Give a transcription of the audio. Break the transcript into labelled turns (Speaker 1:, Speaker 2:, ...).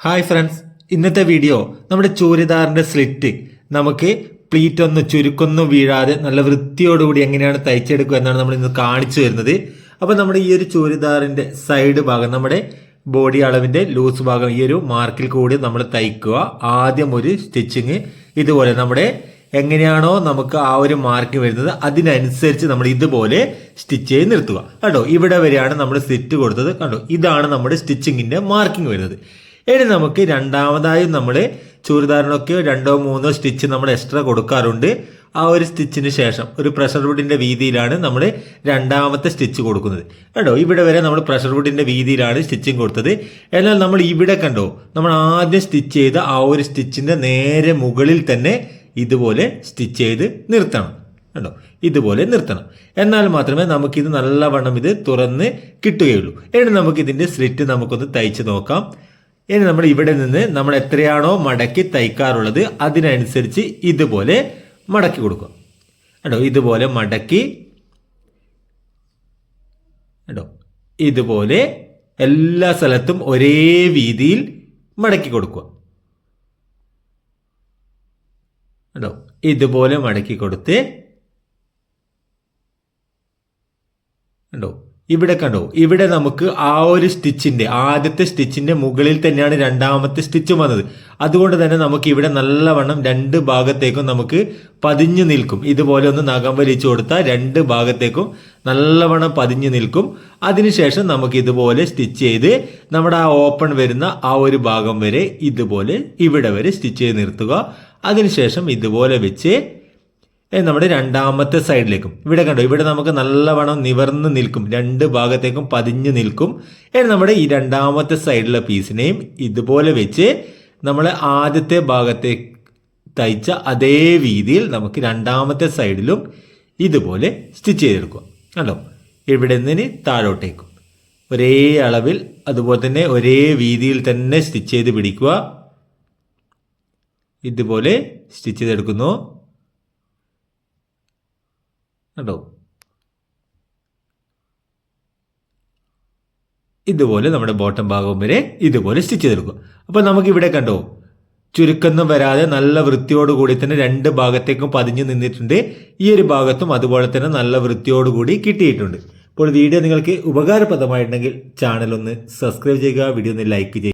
Speaker 1: Hi friends ഇന്നത്തെ video നമ്മുടെ ചൂരിദാറിന്റെ slit നമുക്ക് പ്ലീറ്റ് ഒന്ന് ചുരുക്കൊന്നും വീഴാതെ നല്ല വൃത്തിയോടുകൂടി എങ്ങനെയാണ് തയ്ച്ചെടുക്കുക എന്നാണ് നമ്മൾ ഇന്ന് കാണിച്ചു വരുന്നത് അപ്പോൾ നമ്മുടെ ഈ ഒരു ചൂരിദാറിന്റെ സൈഡ് ഭാഗം നമ്മുടെ ബോഡി അളവിന്റെ ലൂസ് ഭാഗം ഈ ഒരു മാർക്കിൽ കൂടി നമ്മൾ തയ്ക്കുക. ആദ്യം ഒരു സ്റ്റിച്ചിങ് ഇതുപോലെ നമ്മുടെ എങ്ങനെയാണോ നമുക്ക് ആ ഒരു മാർക്ക് വരുന്നത് അതിനനുസരിച്ച് നമ്മൾ ഇതുപോലെ സ്റ്റിച്ച് ചെയ്ത് നിർത്തുക. കണ്ടോ? ഇവിടെ വരെയാണ് നമ്മൾ സ്റ്റിച്ച് കൊടുത്തത്. കണ്ടോ? ഇതാണ് നമ്മുടെ സ്റ്റിച്ചിങ്ങിന്റെ മാർക്കിംഗ് വരുന്നത്. ഇനി നമുക്ക് രണ്ടാമതായും നമ്മൾ ചൂരിദാറിനൊക്കെ രണ്ടോ മൂന്നോ സ്റ്റിച്ച് നമ്മൾ എക്സ്ട്രാ കൊടുക്കാറുണ്ട്. ആ ഒരു സ്റ്റിച്ചിന് ശേഷം ഒരു പ്രഷർ വുഡിന്റെ വീതിയിലാണ് നമ്മൾ രണ്ടാമത്തെ സ്റ്റിച്ച് കൊടുക്കുന്നത്. കേട്ടോ ഇവിടെ വരെ നമ്മൾ പ്രഷർ വുഡിന്റെ വീതിയിലാണ് സ്റ്റിച്ചിങ് കൊടുത്തത്. എന്നാൽ നമ്മൾ ഇവിടെ കണ്ടോ? നമ്മൾ ആദ്യം സ്റ്റിച്ച് ചെയ്ത ആ ഒരു സ്റ്റിച്ചിന്റെ നേരെ മുകളിൽ തന്നെ ഇതുപോലെ സ്റ്റിച്ച് ചെയ്ത് നിർത്തണം. കണ്ടോ? ഇതുപോലെ നിർത്തണം. എന്നാൽ മാത്രമേ നമുക്കിത് നല്ലവണ്ണം ഇത് തുറന്ന് കിട്ടുകയുള്ളൂ. ഇനി നമുക്കിതിന്റെ സ്ലിറ്റ് നമുക്കൊന്ന് തയ്ച്ച് നോക്കാം. ഇനി നമ്മൾ ഇവിടെ നിന്ന് നമ്മൾ എത്രയാണോ മടക്കി തയ്ക്കാറുള്ളത് അതിനനുസരിച്ച് ഇതുപോലെ മടക്കി കൊടുക്കുക. കേട്ടോ ഇതുപോലെ മടക്കി കേട്ടോ ഇതുപോലെ എല്ലാ സ്ഥലത്തും ഒരേ വീതിയിൽ മടക്കി കൊടുക്കുക. കേട്ടോ ഇതുപോലെ മടക്കി കൊടുത്ത് കണ്ടോ? ഇവിടെ കണ്ടോ ഇവിടെ നമുക്ക് ആ ഒരു സ്റ്റിച്ചിന്റെ ആദ്യത്തെ സ്റ്റിച്ചിന്റെ മുകളിൽ തന്നെയാണ് രണ്ടാമത്തെ സ്റ്റിച്ച് വന്നത്. അതുകൊണ്ട് തന്നെ നമുക്ക് ഇവിടെ നല്ലവണ്ണം രണ്ട് ഭാഗത്തേക്കും നമുക്ക് പതിഞ്ഞു നിൽക്കും. ഇതുപോലെ ഒന്ന് നഖം വലിച്ചു കൊടുത്താൽ രണ്ട് ഭാഗത്തേക്കും നല്ലവണ്ണം പതിഞ്ഞു നിൽക്കും. അതിനുശേഷം നമുക്ക് ഇതുപോലെ സ്റ്റിച്ച് ചെയ്ത് നമ്മുടെ ആ ഓപ്പൺ വരുന്ന ആ ഒരു ഭാഗം വരെ ഇതുപോലെ ഇവിടെ വരെ സ്റ്റിച്ച് ചെയ്ത് നിർത്തുക. അതിനുശേഷം ഇതുപോലെ വെച്ച് നമ്മുടെ രണ്ടാമത്തെ സൈഡിലേക്കും. ഇവിടെ കണ്ടോ ഇവിടെ നമുക്ക് നല്ലവണ്ണം നിവർന്ന് നിൽക്കും. രണ്ട് ഭാഗത്തേക്കും പതിഞ്ഞു നിൽക്കും. ഇനി നമ്മുടെ ഈ രണ്ടാമത്തെ സൈഡിലെ പീസിനെയും ഇതുപോലെ വെച്ച് നമ്മൾ ആദ്യത്തെ ഭാഗത്തെ തയ്ച്ച അതേ രീതിയിൽ നമുക്ക് രണ്ടാമത്തെ സൈഡിലും ഇതുപോലെ സ്റ്റിച്ച് ചെയ്തെടുക്കുക. കണ്ടോ ഇവിടെ നിന്ന് താഴോട്ടേക്കും. ഒരേ അളവിൽ അതുപോലെ തന്നെ ഒരേ രീതിയിൽ തന്നെ സ്റ്റിച്ച് ചെയ്ത് പിടിക്കുക. ഇതുപോലെ സ്റ്റിച്ച് ചെയ്തെടുക്കുന്നു. കണ്ടോ ഇതുപോലെ നമ്മുടെ ബോട്ടം ഭാഗം വരെ ഇതുപോലെ സ്റ്റിച്ച് ചെയ്തെടുക്കുക അപ്പോൾ നമുക്ക് ഇവിടെ കണ്ടോ ചുരുക്കൊന്നും വരാതെ നല്ല വൃത്തിയോടുകൂടി തന്നെ രണ്ട് ഭാഗത്തേക്കും പതിഞ്ഞു നിന്നിട്ടുണ്ട്. ഈ ഒരു ഭാഗത്തും അതുപോലെ തന്നെ നല്ല വൃത്തിയോടുകൂടി കിട്ടിയിട്ടുണ്ട്. അപ്പോൾ വീഡിയോ നിങ്ങൾക്ക് ഉപകാരപ്രദമായിട്ടുണ്ടെങ്കിൽ ചാനൽ ഒന്ന് സബ്സ്ക്രൈബ് ചെയ്യുക വീഡിയോ ഒന്ന് ലൈക്ക് ചെയ്യുക.